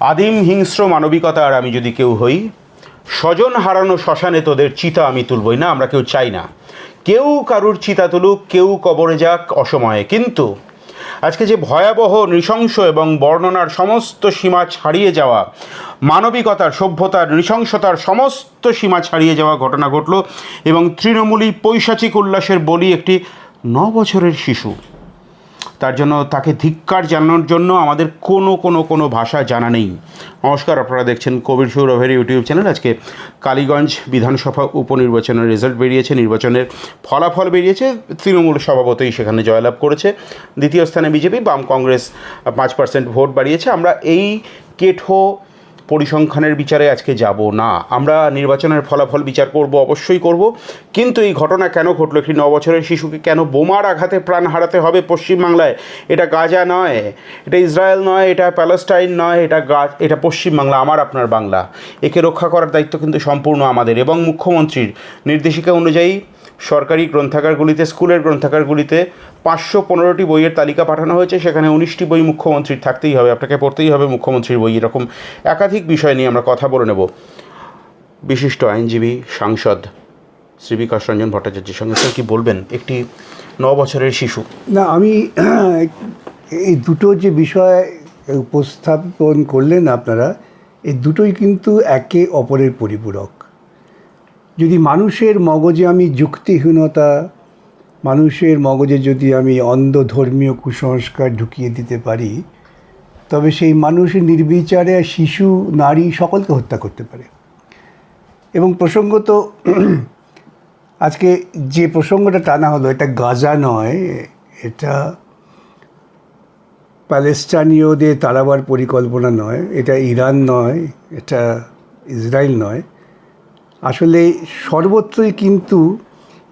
আদিম হিংস্র মানবিকতার আমি যদি কেউ হই, স্বজন হারানো শ্মশানে তোদের চিতা আমি তুলবই। না, আমরা কেউ চাই না। কেউ কারুর চিতা তুলুক, কেউ কবরে যাক অসময়ে। কিন্তু আজকে যে ভয়াবহ, নৃশংস এবং বর্ণনার সমস্ত সীমা ছাড়িয়ে যাওয়া, মানবিকতার, সভ্যতার, নৃশংসতার সমস্ত সীমা ছাড়িয়ে যাওয়া ঘটনা ঘটল এবং তৃণমূলী পৈশাচিক উল্লাসের বলি একটি ন বছরের শিশু। তার জন্য তাকে ধিক্কার জানানোর জন্য আমাদের কোনো কোনো কোনো ভাষা জানা নেই। নমস্কার, আপনারা দেখছেন কবির সৌরভের ইউটিউব চ্যানেল। আজকে কালীগঞ্জ বিধানসভা উপনির্বাচনের রেজাল্ট বেরিয়েছে, নির্বাচনের ফলাফল বেরিয়েছে, তৃণমূল সভাপতিই সেখানে জয়লাভ করেছে। দ্বিতীয় স্থানে বিজেপি, বাম কংগ্রেস পাঁচ পার্সেন্ট ভোট বাড়িয়েছে। আমরা এই কেঠো পরিসংখ্যানের বিচারে আজকে যাব না। আমরা নির্বাচনের ফলাফল বিচার করব, অবশ্যই করব। কিন্তু এই ঘটনা কেন ঘটলো? একটি ন বছরের শিশুকে কেন বোমার আঘাতে প্রাণ হারাতে হবে পশ্চিমবাংলায়? এটা গাজা নয়, এটা ইসরায়েল নয়, এটা প্যালেস্টাইন নয়, এটা গা, এটা পশ্চিমবাংলা, আমার আপনার বাংলা। একে রক্ষা করার দায়িত্ব কিন্তু সম্পূর্ণ আমাদের এবং মুখ্যমন্ত্রীর। নির্দেশিকা অনুযায়ী সরকারি গ্রন্থাগারগুলিতে, স্কুলের গ্রন্থাগারগুলিতে পাঁচশো পনেরোটি বইয়ের তালিকা পাঠানো হয়েছে। সেখানে উনিশটি বই মুখ্যমন্ত্রীর থাকতেই হবে, আপনাকে পড়তেই হবে মুখ্যমন্ত্রীর বই। এরকম একাধিক বিষয় নিয়ে আমরা কথা বলে নেব। বিশিষ্ট আইনজীবী, সাংসদ শ্রী বিকাশ রঞ্জন ভট্টাচার্যের সঙ্গে। স্যার, কি বলবেন? একটি ন বছরের শিশু। না, আমি এই দুটো যে বিষয় উপস্থাপন করলেন আপনারা, এই দুটোই কিন্তু একে অপরের পরিপূরক। যদি মানুষের মগজে আমি যুক্তিহীনতা, মানুষের মগজে যদি আমি অন্ধ ধর্মীয় কুসংস্কার ঢুকিয়ে দিতে পারি, তবে সেই মানুষ নির্বিচারে শিশু, নারী সকলকে হত্যা করতে পারে। এবং প্রসঙ্গত আজকে যে প্রসঙ্গটা টানা হলো, এটা গাজা নয়, এটা প্যালেস্টানীয়দের তাড়াবার পরিকল্পনা নয়, এটা ইরান নয়, এটা ইসরায়েল নয়। আসলে সর্বত্রই কিন্তু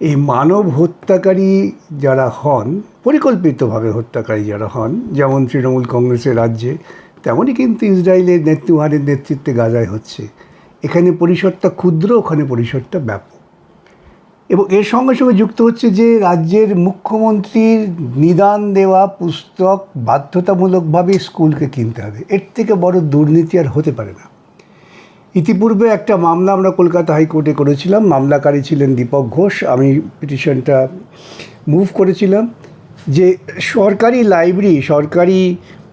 এই মানব হত্যাকারী যারা হন, পরিকল্পিতভাবে হত্যাকারী যারা হন, যেমন তৃণমূল কংগ্রেসের রাজ্যে, তেমনই কিন্তু ইসরায়েলের নেতৃহারের নেতৃত্বে গাজায় হচ্ছে। এখানে পরিসরটা ক্ষুদ্র, ওখানে পরিসরটা ব্যাপক। এবং এর সঙ্গে সঙ্গে যুক্ত হচ্ছে যে রাজ্যের মুখ্যমন্ত্রীর নিদান দেওয়া পুস্তক বাধ্যতামূলকভাবে স্কুলকে কিনতে হবে। এর থেকে বড় দুর্নীতি আর হতে পারে না। ইতিপূর্বে একটা মামলা আমরা কলকাতা হাইকোর্টে করেছিলাম। মামলাকারী ছিলেন দীপক ঘোষ। আমি পিটিশনটা মুভ করেছিলাম যে সরকারি লাইব্রেরি সরকারি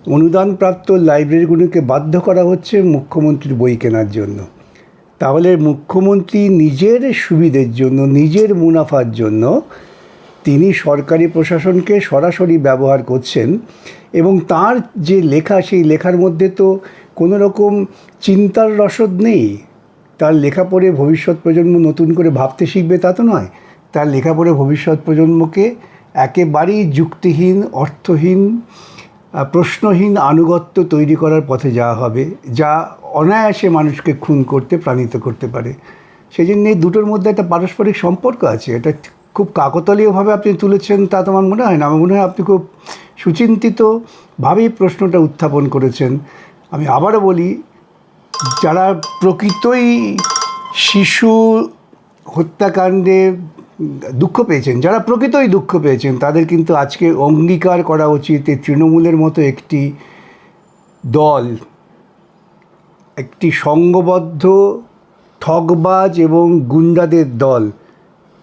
অনুদানপ্রাপ্ত লাইব্রেরিগুলোকে বাধ্য করা হচ্ছে মুখ্যমন্ত্রীর বই কেনার জন্য। তাহলে মুখ্যমন্ত্রী নিজের সুবিধের জন্য, নিজের মুনাফার জন্য তিনি সরকারি প্রশাসনকে সরাসরি ব্যবহার করছেন এবং তার যে লেখা, সেই লেখার মধ্যে তো কোনো রকম চিন্তার রসদ নেই। তার লেখা পড়ে ভবিষ্যৎ প্রজন্ম নতুন করে ভাবতে শিখবে তা তো নয়। তার লেখা পড়ে ভবিষ্যৎ প্রজন্মকে একেবারেই যুক্তিহীন, অর্থহীন প্রশ্নহীন আনুগত্য তৈরি করার পথে যাওয়া হবে, যা অনায়াসে মানুষকে খুন করতে, প্রাণিত করতে পারে। সেই জন্য এই দুটোর মধ্যে একটা পারস্পরিক সম্পর্ক আছে। এটা খুব কাকতালীয়ভাবে আপনি তুলেছেন তা তো আমার মনে হয় না। আমার মনে হয় আপনি খুব সুচিন্তিতভাবেই প্রশ্নটা উত্থাপন করেছেন। আমি আবারও বলি, যারা প্রকৃতই শিশু হত্যাকাণ্ডে দুঃখ পেয়েছেন, যারা প্রকৃতই দুঃখ পেয়েছেন, তাদের কিন্তু আজকে অঙ্গীকার করা উচিত এই তৃণমূলের মতো একটি দল, একটি সংঘবদ্ধ ঠগবাজ এবং গুন্ডাদের দল,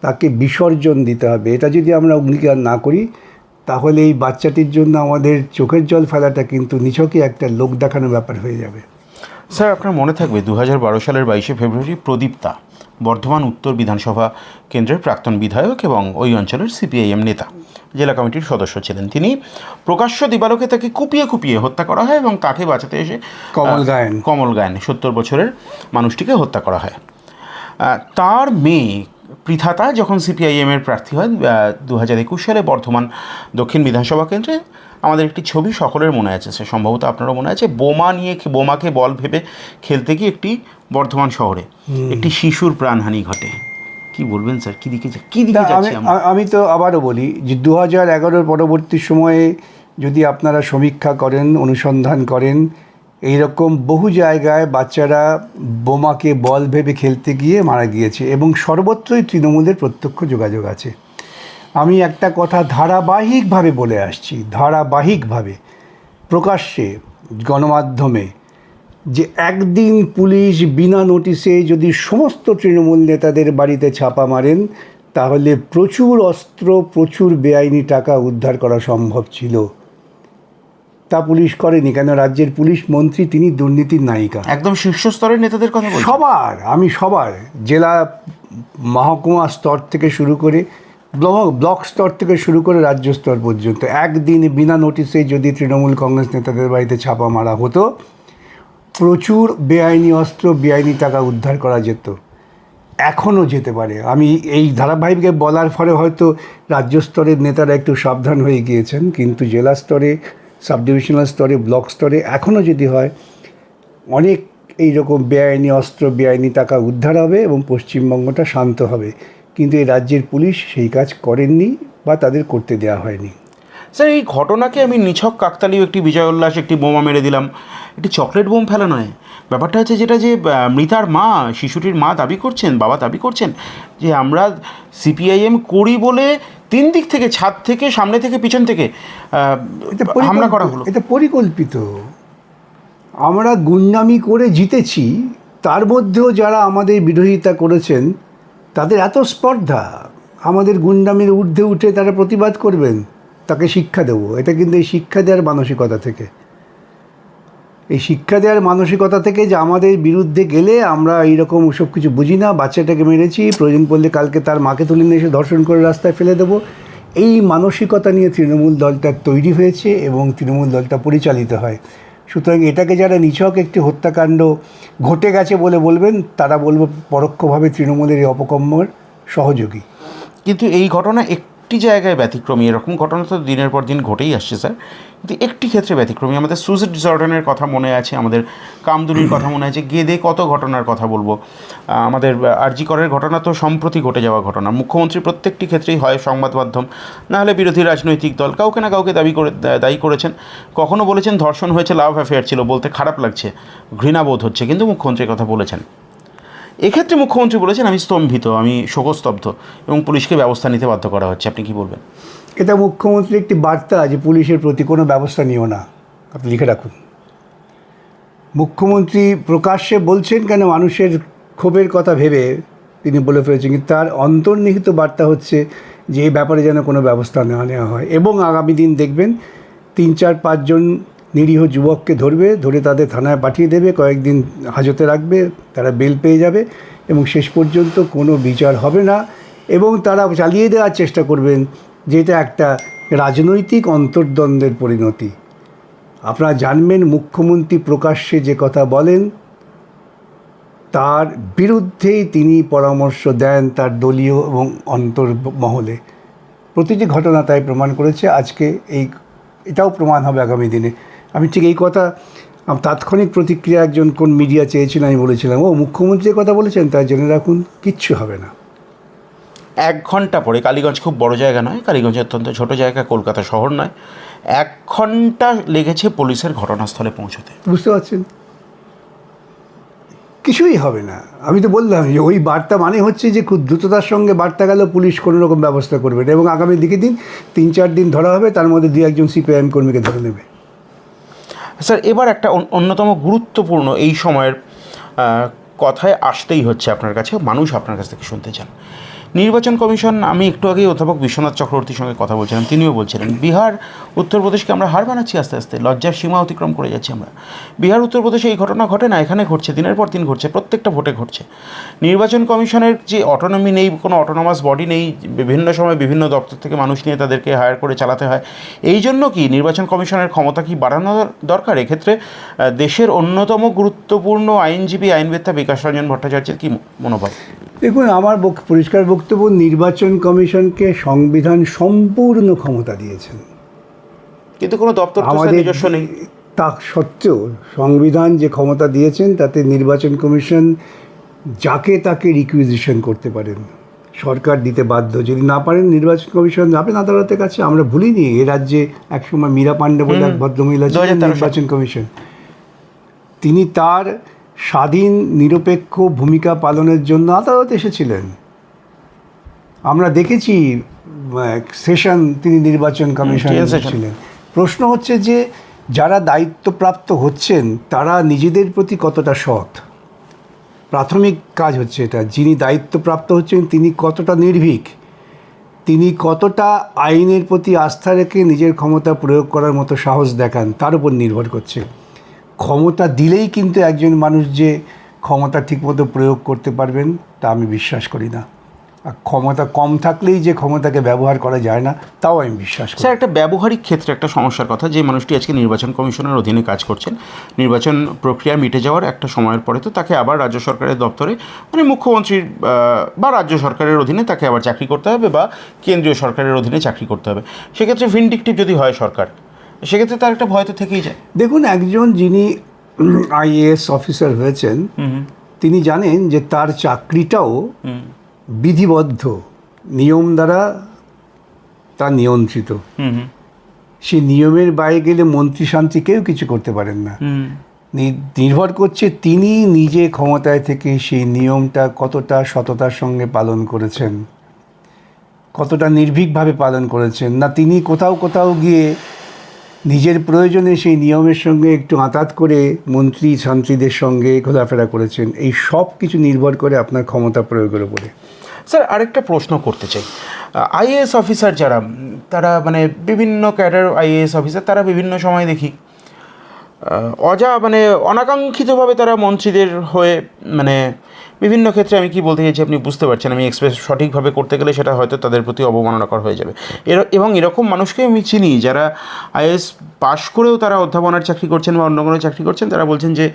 তাকে বিসর্জন দিতে হবে। এটা যদি আমরা অঙ্গীকার না করি তাহলে এই বাচ্চাটির জন্য আমাদের চোখের জল ফেলাটা কিন্তু নিছকই একটা লোক দেখানোর ব্যাপার হয়ে যাবে। স্যার আপনার মনে থাকবে দু হাজার বারো সালের বাইশে ফেব্রুয়ারি প্রদীপ্তা বর্ধমান উত্তর বিধানসভা কেন্দ্রের প্রাক্তন বিধায়ক এবং ওই অঞ্চলের সিপিআইএম নেতা। জেলা কমিটির সদস্য ছিলেন তিনি। প্রকাশ্য দিবালোকে তাকে কুপিয়ে কুপিয়ে হত্যা করা হয় এবং তাকে বাঁচাতে এসে কমল গায়েন। কমল গায়ন সত্তর বছরের মানুষটিকে হত্যা করা হয়। তার মেয়ে পৃথাতা যখন সিপিআইএমের প্রার্থী হয় দু হাজার একুশ সালে বর্ধমান দক্ষিণ বিধানসভা কেন্দ্রে আমাদের একটি ছবি সকলের মনে আছে। সে সম্ভবত আপনারও মনে আছে বোমা নিয়ে বোমাকে বল ভেবে খেলতে গিয়ে একটি বর্ধমান শহরে একটি শিশুর প্রাণহানি ঘটে। কি বলবেন স্যার? কি দিকে কি দিকে আমি তো আবারও বলি যে দু হাজার এগারোর পরবর্তী সময়ে যদি আপনারা সমীক্ষা করেন অনুসন্ধান করেন এই রকম বহু জায়গায় বাচ্চারা বোমাকে বল ভেবে খেলতে গিয়ে মারা গিয়েছে এবং সর্বত্রই তৃণমূলের প্রত্যক্ষ যোগাযোগ আছে। আমি একটা কথা ধারাবাহিকভাবে বলে আসছি, ধারাবাহিকভাবে, প্রকাশ্যে, গণমাধ্যমে, যে একদিন পুলিশ বিনা নোটিশে যদি সমস্ত তৃণমূল নেতাদের বাড়িতে ছাপা মারেন, তাহলে প্রচুর অস্ত্র, প্রচুর বেআইনি টাকা উদ্ধার করা সম্ভব ছিল। তা পুলিশ করেনি কেন রাজ্যের পুলিশ মন্ত্রী তিনি দুর্নীতির নায়িকা। একদম শীর্ষস্তরের নেতাদের কথা সবার আমি সবার জেলা মহকুমা স্তর থেকে শুরু করে ব্লক ব্লক স্তর থেকে শুরু করে রাজ্য স্তর পর্যন্ত একদিন বিনা নোটিশে যদি তৃণমূল কংগ্রেস নেতাদের বাড়িতে ছাপা মারা হতো প্রচুর বেআইনি অস্ত্র বেআইনি টাকা উদ্ধার করা যেত। এখনও যেতে পারে। আমি এই ধারাবাহিককে বলার ফলে হয়তো রাজ্য স্তরের নেতারা একটু সাবধান হয়ে গিয়েছেন কিন্তু জেলা স্তরে সাব ডিভিশনাল স্তরে, ব্লক স্তরে এখনও যদি হয়, অনেক এই রকম বেআইনি, অস্ত্র বেআইনি টাকা উদ্ধার হবে এবং পশ্চিমবঙ্গটা শান্ত হবে। কিন্তু এই রাজ্যের পুলিশ সেই কাজ করেননি বা তাদের করতে দেওয়া হয়নি। স্যার, এই ঘটনাকে আমি নিছক কাকতালিও একটি বিজয় উল্লাস, একটি বোমা মেরে দিলাম। একটি চকলেট বোম ফেলা নয়। ব্যাপারটা হচ্ছে যেটা যে মৃতার মা শিশুটির মা দাবি করছেন বাবা দাবি করছেন যে আমরা সিপিআইএম করি বলে তিন দিক থেকে ছাদ থেকে সামনে থেকে পিছন থেকে হামলা করা হলো। এটা পরিকল্পিত। আমরা গুন্ডামি করে জিতেছি তার মধ্যেও যারা আমাদের বিরোধিতা করেছেন তাদের এত স্পর্ধা আমাদের গুন্ডামির ঊর্ধ্বে উঠে তারা প্রতিবাদ করবেন তাকে শিক্ষা দেবো। এটা কিন্তু এই শিক্ষা দেওয়ার মানসিকতা থেকে। এই শিক্ষা দেওয়ার মানসিকতা থেকে যে আমাদের বিরুদ্ধে গেলে আমরা এইরকম ওসব কিছু বুঝি না, বাচ্চাটাকে মেরেছি, প্রয়োজন পড়লে কালকে তার মাকে তুলে নিয়ে এসে ধর্ষণ করে রাস্তায় ফেলে দেবো। এই মানসিকতা নিয়ে তৃণমূল দলটা তৈরি হয়েছে এবং তৃণমূল দলটা পরিচালিত হয়। সুতরাং এটাকে যারা নিছক, একটি হত্যাকাণ্ড ঘটে গেছে বলে বলবেন, তারা বলব পরোক্ষভাবে তৃণমূলের এই অপকর্মের সহযোগী। কিন্তু এই ঘটনা একটি জায়গায় ব্যতিক্রমী, এরকম ঘটনা তো দিনের পর দিন ঘটেই আসছে, স্যার। কিন্তু একটি ক্ষেত্রে ব্যতিক্রমী। আমাদের সুজিত জর্ডানের কথা মনে আছে, আমাদের কামদুনির কথা মনে আছে, গেদে কত ঘটনার কথা বলব। আমাদের আরজি করের ঘটনা তো সম্প্রতি ঘটে যাওয়া ঘটনা। মুখ্যমন্ত্রী প্রত্যেকটি ক্ষেত্রেই হয় সংবাদ মাধ্যম। নাহলে বিরোধী রাজনৈতিক দল কাউকে না কাউকে দাবি করে দায়ী করেছেন। কখনো বলেছেন ধর্ষণ হয়েছে, লাভ অ্যাফেয়ার ছিল, বলতে খারাপ লাগছে, ঘৃণাবোধ হচ্ছে, কিন্তু মুখ্যমন্ত্রীর কথা বলেছেন। এক্ষেত্রে মুখ্যমন্ত্রী বলেছেন, আমি স্তম্ভিত, আমি শোকস্তব্ধ এবং পুলিশকে ব্যবস্থা নিতে বাধ্য করা হচ্ছে। আপনি কি বলবেন? এটা মুখ্যমন্ত্রীর একটি বার্তা যে পুলিশের প্রতি কোনো ব্যবস্থা নিও না। আপনি লিখে রাখুন। মুখ্যমন্ত্রী প্রকাশ্যে বলছেন কেন মানুষের ক্ষোভের কথা ভেবে তিনি বলে ফেলেছেন কিন্তু তার অন্তর্নিহিত বার্তা হচ্ছে যে এই ব্যাপারে যেন কোনো ব্যবস্থা না নেওয়া হয়। এবং আগামী দিন দেখবেন তিন, চার পাঁচজন নিরীহ যুবককে ধরবে, ধরে তাদের থানায় পাঠিয়ে দেবে, কয়েকদিন হাজতে রাখবে, তারা বেল পেয়ে যাবে এবং শেষ পর্যন্ত কোনো বিচার হবে না এবং তারা চালিয়ে দেওয়ার চেষ্টা করবেন যেটা একটা রাজনৈতিক অন্তর্দ্বন্দ্বের পরিণতি। আপনারা জানবেন মুখ্যমন্ত্রী প্রকাশ্যে যে কথা বলেন, তার বিরুদ্ধেই তিনি পরামর্শ দেন তার দলীয় এবং অন্তর্মহলে। প্রতিটি ঘটনা তাই প্রমাণ করেছে, আজকে এই এটাও প্রমাণ হবে আগামী দিনে। আমি ঠিক এই কথা তাৎক্ষণিক প্রতিক্রিয়া একজন কোন মিডিয়া চেয়েছিল আমি বলেছিলাম ও মুখ্যমন্ত্রী কথা বলেছেন তাই জেনে রাখুন কিচ্ছু হবে না। এক ঘণ্টা পরে কালীগঞ্জ খুব বড় জায়গা নয় কালীগঞ্জ অত্যন্ত ছোট জায়গা কলকাতা শহর নয় এক ঘণ্টা লেগেছে পুলিশের ঘটনাস্থলে পৌঁছতে। বুঝতে পারছেন? কিছুই হবে না। আমি তো বললাম যে ওই বার্তা মানে হচ্ছে যে খুব দ্রুততার সঙ্গে বার্তা গেল পুলিশ কোনো রকম ব্যবস্থা করবে না। এবং আগামী দিকে দিন তিন চার দিন ধরা হবে তার মধ্যে দু একজন সিপিআইএম কর্মীকে ধরে নেবে। স্যার, এবার একটা অন্যতম গুরুত্বপূর্ণ এই সময়ের কথায় আসতেই হচ্ছে আপনার কাছে, মানুষ আপনার কাছ থেকে শুনতে চান। নির্বাচন কমিশন, আমি একটু আগেই অধ্যাপক বিশ্বনাথ চক্রবর্তীর সঙ্গে কথা বলছিলাম, তিনিও বলছিলেন, বিহার উত্তরপ্রদেশকে আমরা হার বানাচ্ছি আস্তে আস্তে, লজ্জার সীমা অতিক্রম করে যাচ্ছি আমরা। বিহার উত্তরপ্রদেশে এই ঘটনা ঘটে না, এখানে ঘটছে, দিনের পর দিন ঘটছে, প্রত্যেকটা ভোটে ঘটছে। নির্বাচন কমিশনের যে অটোনমি নেই, কোনো অটোনমাস বডি নেই, বিভিন্ন সময় বিভিন্ন দপ্তর থেকে মানুষ নিয়ে তাদেরকে হায়ার করে চালাতে হয়, এই জন্য কি নির্বাচন কমিশনের ক্ষমতা কি বাড়ানো দরকার? এক্ষেত্রে দেশের অন্যতম গুরুত্বপূর্ণ আইনজীবী আইনবেত্তা বিকাশ রঞ্জন ভট্টাচার্যের কি মনোভাব? দেখুন, আমার পরিষ্কার বক্তব্য নির্বাচন কমিশনকে সংবিধান সম্পূর্ণ ক্ষমতা দিয়েছেন। কিন্তু কোনো দপ্তর আমাদের নিজস্ব নেই। তা সত্ত্বেও সংবিধান যে ক্ষমতা দিয়েছেন তাতে নির্বাচন কমিশন যাকে তাকে রিকুইজিশন করতে পারেন সরকার দিতে বাধ্য। যদি না পারেন নির্বাচন কমিশন যাবেন আদালতের কাছে আমরা ভুলিনি। এ রাজ্যে একসময় মীরা পাণ্ডে বলে এক ভদ্রমহিলা ছিলেন নির্বাচন কমিশন। তিনি তার স্বাধীন নিরপেক্ষ ভূমিকা পালনের জন্য আদালত এসেছিলেন। আমরা দেখেছি সেশন তিনি নির্বাচন কমিশন ছিলেন। প্রশ্ন হচ্ছে যে যারা দায়িত্বপ্রাপ্ত হচ্ছেন তারা নিজেদের প্রতি কতটা সৎ? প্রাথমিক কাজ হচ্ছে এটা। যিনি দায়িত্বপ্রাপ্ত হচ্ছেন তিনি কতটা নির্ভীক? তিনি কতটা আইনের প্রতি আস্থা রেখে নিজের ক্ষমতা প্রয়োগ করার মতো সাহস দেখান তার উপর নির্ভর করছে। ক্ষমতা দিলেই কিন্তু একজন মানুষ যে ক্ষমতা ঠিকমতো প্রয়োগ করতে পারবেন তা আমি বিশ্বাস করি না। ক্ষমতা কম থাকলেই যে ক্ষমতাকে ব্যবহার করা যায় না তাও আমি বিশ্বাস করি। স্যার একটা ব্যবহারিক ক্ষেত্রে একটা সমস্যার কথা যে মানুষটি আজকে নির্বাচন কমিশনের অধীনে কাজ করছেন নির্বাচন প্রক্রিয়া মিটে যাওয়ার একটা সময়ের পরে তো তাকে আবার রাজ্য সরকারের দপ্তরে মানে মুখ্যমন্ত্রীর বা রাজ্য সরকারের অধীনে তাকে আবার চাকরি করতে হবে বা কেন্দ্রীয় সরকারের অধীনে চাকরি করতে হবে। সেক্ষেত্রে ভিন্ডিকটিভ যদি হয় সরকার সেক্ষেত্রে তার একটা ভয় তো থেকেই যায়। দেখুন একজন যিনি আইএএস অফিসার হয়েছেন তিনি জানেন যে তার চাকরিটাও বিধিবদ্ধ নিয়ম দ্বারা তা নিয়ন্ত্রিত। সে নিয়মের বাইরে গেলে মন্ত্রী শান্তি কেউ কিছু করতে পারেন না। নির্ভর করছে তিনি নিজে ক্ষমতায় থেকে সেই নিয়মটা কতটা সততার সঙ্গে পালন করেছেন কতটা নির্ভীকভাবে পালন করেছেন না তিনি কোথাও কোথাও গিয়ে নিজের প্রয়োজনে সেই নিয়মের সঙ্গে একটু আঁতাত করে মন্ত্রী শান্তিদের সঙ্গে ঘোরাফেরা করেছেন। এই সব কিছু নির্ভর করে আপনার ক্ষমতা প্রয়োগের উপরে। স্যার, আরেকটা প্রশ্ন করতে চাই। আইএএস অফিসার যারা তারা মানে বিভিন্ন ক্যাডার আইএএস অফিসার তারা বিভিন্ন সময় দেখি অজা মানে অনাকাঙ্ক্ষিতভাবে তারা মন্ত্রীদের হয়ে মানে বিভিন্ন ক্ষেত্রে আমি কি বলতে চাইছি আপনি বুঝতে পারছেন, আমি এক্সপ্রেস সঠিকভাবে করতে গেলে সেটা হয়তো তাদের প্রতি অবমাননাকর হয়ে যাবে। এবং এরকম মানুষকে আমি চিনি যারা আইএস পাশ করেও তারা অধ্যাপনার চাকরি করছেন বা অন্য কোনো চাকরি করছেন, তারা বলছেন যে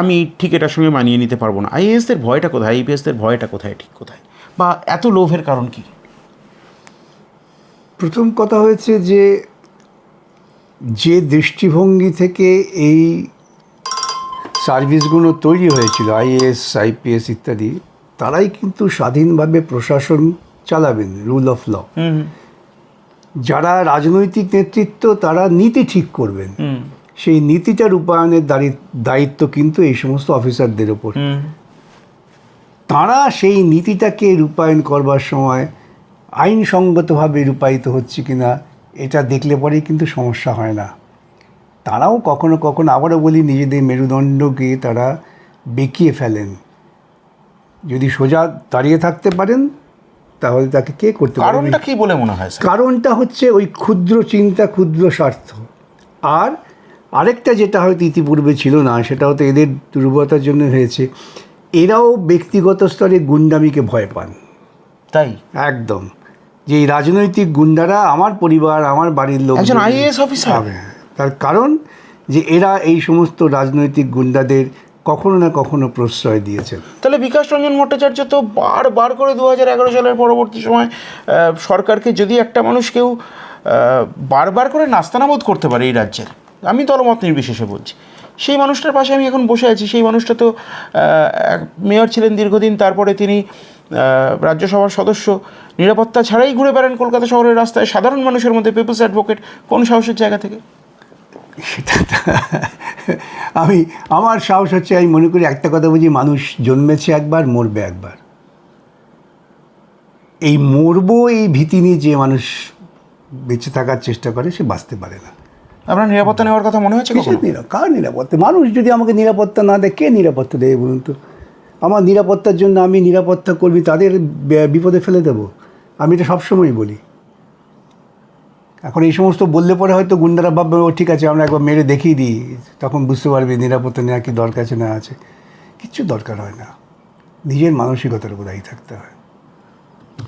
আমি ঠিক এটার সঙ্গে মানিয়ে নিতে পারব না। আইএএসদের ভয়টা কোথায়? আইপিএসদের ভয়টা কোথায়? ঠিক কোথায়? বা এত লোভের কারণ কি? প্রথম কথা হয়েছে যে যে দৃষ্টিভঙ্গি থেকে এই সার্ভিসগুলো তৈরি হয়েছিল আইএএস আইপিএস ইত্যাদি তারাই কিন্তু স্বাধীনভাবে প্রশাসন চালাবেন রুল অফ ল। যারা রাজনৈতিক নেতৃত্ব তারা নীতি ঠিক করবেন। সেই নীতিটা রূপায়ণের দায়ি- দায়িত্ব কিন্তু এই সমস্ত অফিসারদের ওপর। তারা সেই নীতিটাকে রূপায়ণ করবার সময় আইনসঙ্গতভাবে রূপায়িত হচ্ছে কিনা এটা দেখলে পরেই কিন্তু সমস্যা হয় না। তারাও কখনো কখনো আবারও বলি নিজেদের মেরুদণ্ডকে তারা বেঁকিয়ে ফেলেন। যদি সোজা দাঁড়িয়ে থাকতে পারেন তাহলে তাকে কে করতে পারবে কারণটা কি বলে মনে হয় কারণটা হচ্ছে ওই ক্ষুদ্র চিন্তা ক্ষুদ্র স্বার্থ। আর আরেকটা যেটা হয়তো ইতিপূর্বে ছিল না সেটা হয়তো এদের দুর্বলতার জন্য হয়েছে। এরাও ব্যক্তিগত স্তরে গুন্ডামিকে ভয় পান। তাই? একদম। যে এই রাজনৈতিক গুন্ডারা আমার পরিবার আমার বাড়ির লোক একজন IAS অফিসার? তার কারণ যে এরা এই সমস্ত রাজনৈতিক গুন্ডাদের কখনো না কখনো প্রশ্রয় দিয়েছেন। তাহলে বিকাশ রঞ্জন ভট্টাচার্য তো বারবার করে দু হাজার এগারো সালের পরবর্তী সময় সরকারকে যদি একটা মানুষ কেউ বারবার করে নাস্তানাবোধ করতে পারে এই রাজ্যের আমি দলমত নির্বিশেষে বলছি। সেই মানুষটার পাশে আমি এখন বসে আছি। সেই মানুষটা তো মেয়র ছিলেন দীর্ঘদিন, তারপরে তিনি রাজ্যসভার সদস্য। নিরাপত্তা ছাড়াই ঘুরে বেড়ান কলকাতা শহরের রাস্তায়। সাধারণ মানুষের মধ্যে পিপলস অ্যাডভোকেট কোন সাহসের জায়গা থেকে? আমি, আমার সাহস হচ্ছে, আমি মনে করি একটা কথা বুঝি, মানুষ জন্মেছে একবার, মরবে একবার। এই মরবো, এই ভীতি নিয়ে যে মানুষ বেঁচে থাকার চেষ্টা করে, সে বাঁচতে পারে না। আপনার নিরাপত্তা নেওয়ার কথা মনে হচ্ছে কিসের কার নিরাপত্তা? মানুষ যদি আমাকে নিরাপত্তা না দেয় কে নিরাপত্তা দেবে বলুন তো? আমার নিরাপত্তার জন্য আমি নিরাপত্তা কর্মী তাদের বিপদে ফেলে দেব। আমি এটা সবসময় বলি। এখন এই সমস্ত বললে পরে হয়তো গুন্ডারা ভাববে ও ঠিক আছে আমরা একবার মেরে দেখিয়ে দিই। তখন বুঝতে পারবি নিরাপত্তা নেওয়া কি দরকার আছে না আছে। কিচ্ছু দরকার হয় না। নিজের মানসিকতার উপর দায়ী থাকতে হয়।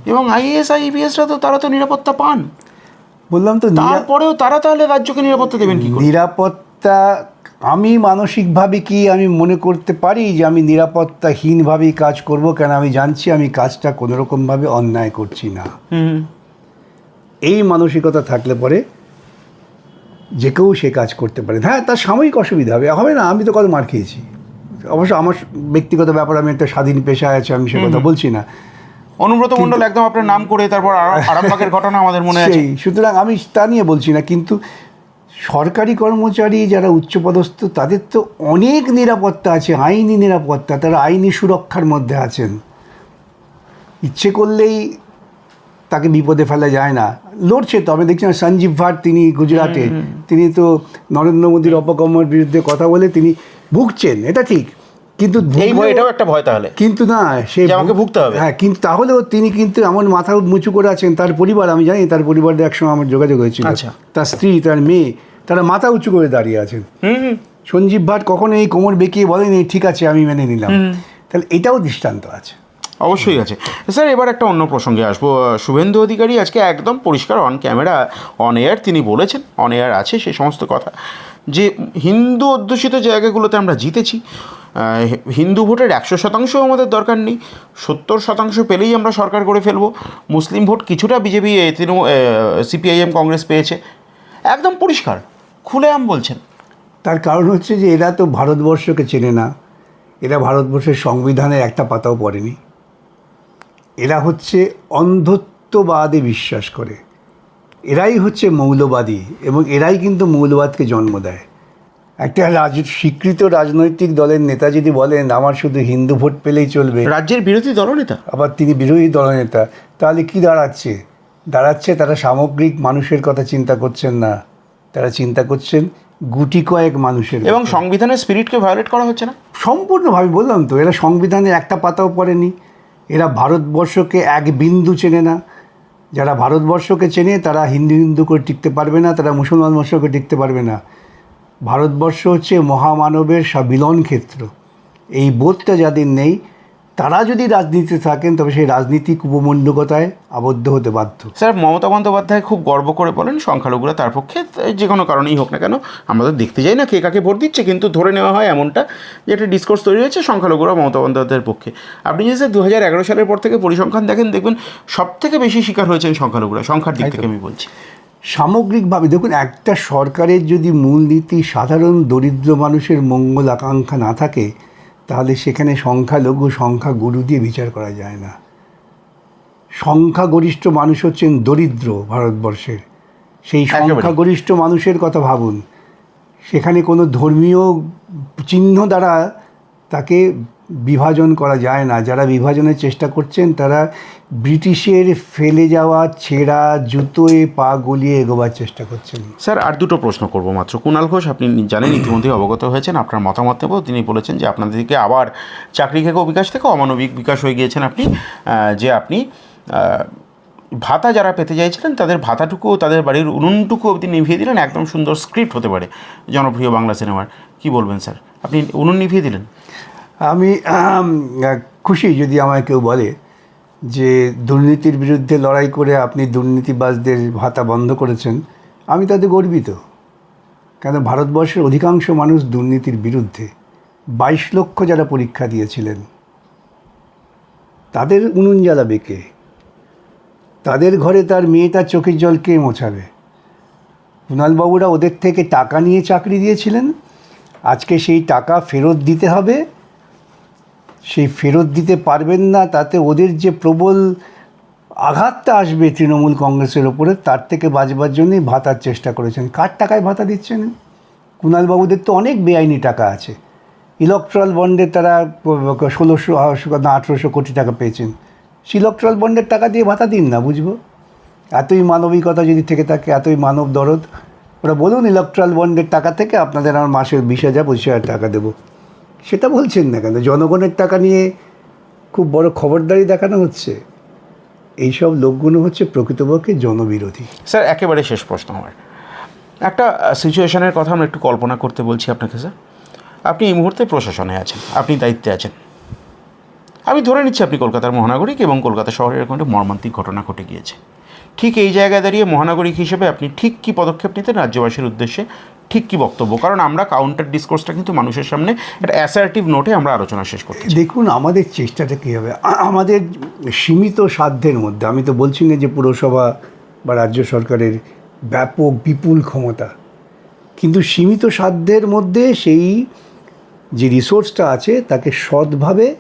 এবং আইএস আইপিএসরা তো তারা তো নিরাপত্তা পান। বললাম তো তারপরেও তারা তাহলে রাজ্যকে নিরাপত্তা দেবেন কি নিরাপত্তা আমি মানসিকভাবে কি আমি মনে করতে পারি যে আমি নিরাপত্তাহীনভাবেই কাজ করব? কেন আমি জানছি আমি কাজটা কোনোরকমভাবে অন্যায় করছি না। এই মানসিকতা থাকলে পরে যে কেউ সে কাজ করতে পারে। হ্যাঁ তার সাময়িক অসুবিধা হবে। হবে না আমি তো কত মার খেয়েছি। অবশ্য আমার ব্যক্তিগত ব্যাপার আমি একটা স্বাধীন পেশায় আছি আমি সে কথা বলছি না। অনুব্রত মণ্ডল একদম আপনার নাম করে তারপর আরা- আরামবাগের ঘটনা আমাদের মনে আছে। সুতরাং আমি তা নিয়ে বলছি না কিন্তু সরকারি কর্মচারী যারা উচ্চপদস্থ তাদের তো অনেক নিরাপত্তা আছে আইনি নিরাপত্তা তারা আইনি সুরক্ষার মধ্যে আছেন। ইচ্ছে করলেই তাকে বিপদে ফেলা যায় না। লড়ছে তো আমি দেখছি সঞ্জীব ভাট তিনি গুজরাটে তিনি তো নরেন্দ্র মোদীর অপকর্মের বিরুদ্ধে কথা বলে তিনি ভুগছেন এটা ঠিক। কিন্তু এই ভুগলেও- ভয় এটাও একটা ভয় তাহলে। কিন্তু না সে আমাকে ভুগতে হবে। হ্যাঁ কিন্তু তাহলেও তিনি কিন্তু এমন মাথা মুচু করে আছেন তার পরিবার আমি জানি তার পরিবারের একসময় আমার যোগাযোগ হয়েছিল। আচ্ছা। তার স্ত্রী তার মেয়ে তারা মাথা উঁচু করে দাঁড়িয়ে আছেন। সঞ্জীব ভাট কখনো এই কোমর বেঁকিয়ে বলেনি ঠিক আছে আমি মেনে নিলাম। তাহলে এটাও দৃষ্টান্ত আছে। অবশ্যই আছে। স্যার এবার একটা অন্য প্রসঙ্গে আসব। শুভেন্দু অধিকারী আজকে একদম পরিষ্কার অন ক্যামেরা অন এয়ার তিনি বলেছেন অন এয়ার আছে সেই সমস্ত কথা যে হিন্দু অধ্যুষিত জায়গাগুলোতে আমরা জিতেছি। হিন্দু ভোটের একশো শতাংশ আমাদের দরকার নেই। সত্তর শতাংশ পেলেই আমরা সরকার করে ফেলব। মুসলিম ভোট কিছুটা বিজেপি তৃণমূল সিপিআইএম কংগ্রেস পেয়েছে। একদম পরিষ্কার খুলে আম বলছেন। তার কারণ হচ্ছে যে এরা তো ভারতবর্ষকে চেনে না। এরা ভারতবর্ষের সংবিধানের একটা পাতাও পড়েনি। এরা হচ্ছে অন্ধত্ববাদে বিশ্বাস করে। এরাই হচ্ছে মৌলবাদী এবং এরাই কিন্তু মৌলবাদকে জন্ম দেয়। একটা রাজ স্বীকৃত রাজনৈতিক দলের নেতা যদি বলেন আমার শুধু হিন্দু ভোট পেলেই চলবে। রাজ্যের বিরোধী দলনেতা? আবার তিনি বিরোধী দলনেতা তাহলে কি দাঁড়াচ্ছে? দাঁড়াচ্ছে তারা সামগ্রিক মানুষের কথা চিন্তা করছেন না। তারা চিন্তা করছেন গুটি কয়েক মানুষের এবং সংবিধানের স্পিরিটকে ভায়োলেট করা হচ্ছে না? সম্পূর্ণভাবে বললাম তো এরা সংবিধানের একটা পাতাও পড়েনি। এরা ভারতবর্ষকে এক বিন্দু চেনে না। যারা ভারতবর্ষকে চেনে তারা হিন্দু হিন্দু করে টিকতে পারবে না তারা মুসলমান বর্ষকে টিকতে পারবে না। ভারতবর্ষ হচ্ছে মহামানবের সাবিলন ক্ষেত্র। এই বোধটা যাদের নেই তারা যদি রাজনীতিতে থাকেন তবে সেই রাজনীতিক উপমণ্ডকতায় আবদ্ধ হতে বাধ্য। স্যার মমতা বন্দ্যোপাধ্যায় খুব গর্ব করে বলেন সংখ্যালঘুরা তার পক্ষে যে কোনো কারণেই হোক না কেন আমরা তো দেখতে যাই না কে কাকে ভোট দিচ্ছে কিন্তু ধরে নেওয়া হয় এমনটা যে একটা ডিসকোর্স তৈরি হয়েছে সংখ্যালঘুরা মমতা বন্দ্যোপাধ্যায়ের পক্ষে। আপনি যদি স্যার দু হাজার এগারো সালের পর থেকে পরিসংখ্যান দেখেন দেখবেন সব থেকে বেশি শিকার হয়েছেন সংখ্যালঘুরা সংখ্যার দিক থেকে আমি বলছি। সামগ্রিকভাবে দেখুন একটা সরকারের যদি মূলনীতি সাধারণ দরিদ্র মানুষের মঙ্গল আকাঙ্ক্ষা না থাকে তাহলে সেখানে সংখ্যালঘু সংখ্যা গুরু দিয়ে বিচার করা যায় না। সংখ্যাগরিষ্ঠ মানুষ হচ্ছেন দরিদ্র ভারতবর্ষের। সেই। সংখ্যাগরিষ্ঠ মানুষের কথা ভাবুন। সেখানে কোনো ধর্মীয় চিহ্ন দ্বারা তাকে বিভাজন করা যায় না। যারা বিভাজনের চেষ্টা করছেন তারা ব্রিটিশের ফেলে যাওয়া ছেঁড়া জুতোয় পা গলিয়ে এগোবার চেষ্টা করছেন। স্যার আর দুটো প্রশ্ন করব মাত্র। কুণাল ঘোষ আপনি জানেন ইতিমধ্যে অবগত হয়েছেন আপনার মতামত নেব তিনি বলেছেন যে আপনাদেরকে আবার চাকরি থেকে বিকাশ থেকে অমানবিক বিকাশ হয়ে গিয়েছেন আপনি। যে আপনি ভাতা যারা পেতে চাইছিলেন তাদের ভাতাটুকু তাদের বাড়ির উনুনটুকু অবধি নিভিয়ে দিলেন। একদম সুন্দর স্ক্রিপ্ট হতে পারে জনপ্রিয় বাংলা সিনেমার। কি বলবেন স্যার? আপনি উনুন নিভিয়ে দিলেন? আমি খুশি যদি আমায় কেউ বলে যে দুর্নীতির বিরুদ্ধে লড়াই করে আপনি দুর্নীতিবাজদের ভাতা বন্ধ করেছেন, আমি তাতে গর্বিত। কেন ভারতবর্ষের অধিকাংশ মানুষ দুর্নীতির বিরুদ্ধে। বাইশ লক্ষ যারা পরীক্ষা দিয়েছিলেন, তাদের উনুন জ্বালাবে কে তাদের ঘরে তার মেয়েটা চোখের জল কে মোছাবে? কুণালবাবুরা ওদের থেকে টাকা নিয়ে চাকরি দিয়েছিলেন। আজকে সেই টাকা ফেরত দিতে হবে। সেই ফেরত দিতে পারবেন না, তাতে ওদের যে প্রবল আঘাতটা আসবে তৃণমূল কংগ্রেসের ওপরে, তার থেকে বাঁচবার জন্যই ভাতার চেষ্টা করেছেন। কার টাকায় ভাতা দিচ্ছেন? কুণালবাবুদের তো অনেক বেআইনি টাকা আছে। ইলেকট্রাল বন্ডে তারা ষোলোশো না আঠেরোশো কোটি টাকা পেয়েছেন। সেই ইলেকট্রাল বন্ডের টাকা দিয়ে ভাতা দিন না, বুঝব? এতই মানবিকতা যদি থেকে থাকে, এতই মানব দরদ। ওরা বলুন, ইলেকট্রাল বন্ডের টাকা থেকে আপনাদের আমার মাসের বিশ হাজার, পঁচিশ হাজার টাকা দেবো। সেটা বলছেন না কেন? জনগণের টাকা নিয়ে খুব বড় খবরদারি দেখানো হচ্ছে। এইসব লোকগুলো হচ্ছে প্রকৃতপক্ষে জনবিরোধী। স্যার, একেবারে শেষ প্রশ্ন আমার। একটা সিচুয়েশনের কথা আমরা একটু কল্পনা করতে বলছি আপনাকে, স্যার। আপনি এই মুহূর্তে প্রশাসনে আছেন, আপনি দায়িত্বে আছেন। আমি ধরে নিচ্ছি আপনি কলকাতার মহানাগরিক এবং কলকাতা শহরের এরকম একটা মর্মান্তিক ঘটনা ঘটে গিয়েছে। ঠিক এই জায়গায় দাঁড়িয়ে মহানাগরিক হিসেবে আপনি ঠিক কী পদক্ষেপ নিতেন রাজ্যবাসীর উদ্দেশ্যে? ঠিক কি বক্তব্য? কারণ আমরা কাউন্টার ডিসকোর্সটা কিন্তু মানুষের সামনে একটা অ্যাসার্টিভ নোটে আমরা আলোচনা শেষ চাই। দেখুন আমাদের চেষ্টাটা কী হবে? আমাদের সীমিত সাধ্যের মধ্যে আমি তো বলছি না যে পুরসভা বা রাজ্য সরকারের ব্যাপক বিপুল ক্ষমতা কিন্তু সীমিত সাধ্যের মধ্যে সেই যে রিসোর্সটা আছে তাকে সৎভাবে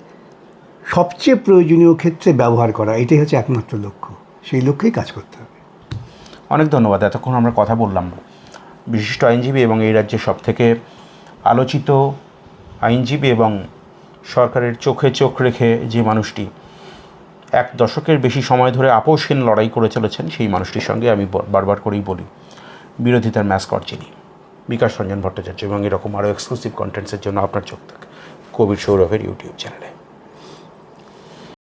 সবচেয়ে প্রয়োজনীয় ক্ষেত্রে ব্যবহার করা এটাই হচ্ছে একমাত্র লক্ষ্য। সেই লক্ষ্যেই কাজ করতে হবে। অনেক ধন্যবাদ এতক্ষণ আমরা কথা বললাম। বিশিষ্ট আইনজীবী এবং এই রাজ্যের সবথেকে আলোচিত আইনজীবী এবং সরকারের চোখে চোখ রেখে যে মানুষটি এক দশকের বেশি সময় ধরে আপোষহীন লড়াই করে চলেছেন, সেই মানুষটির সঙ্গে আমি বারবার করেই বলি, বিরোধিতার ম্যাসকট চিনি। বিকাশ রঞ্জন ভট্টাচার্য এবং এরকম আরও এক্সক্লুসিভ কন্টেন্টসের জন্য আপনার চোখ থাকে। কবির সৌরভের ইউটিউব চ্যানেলে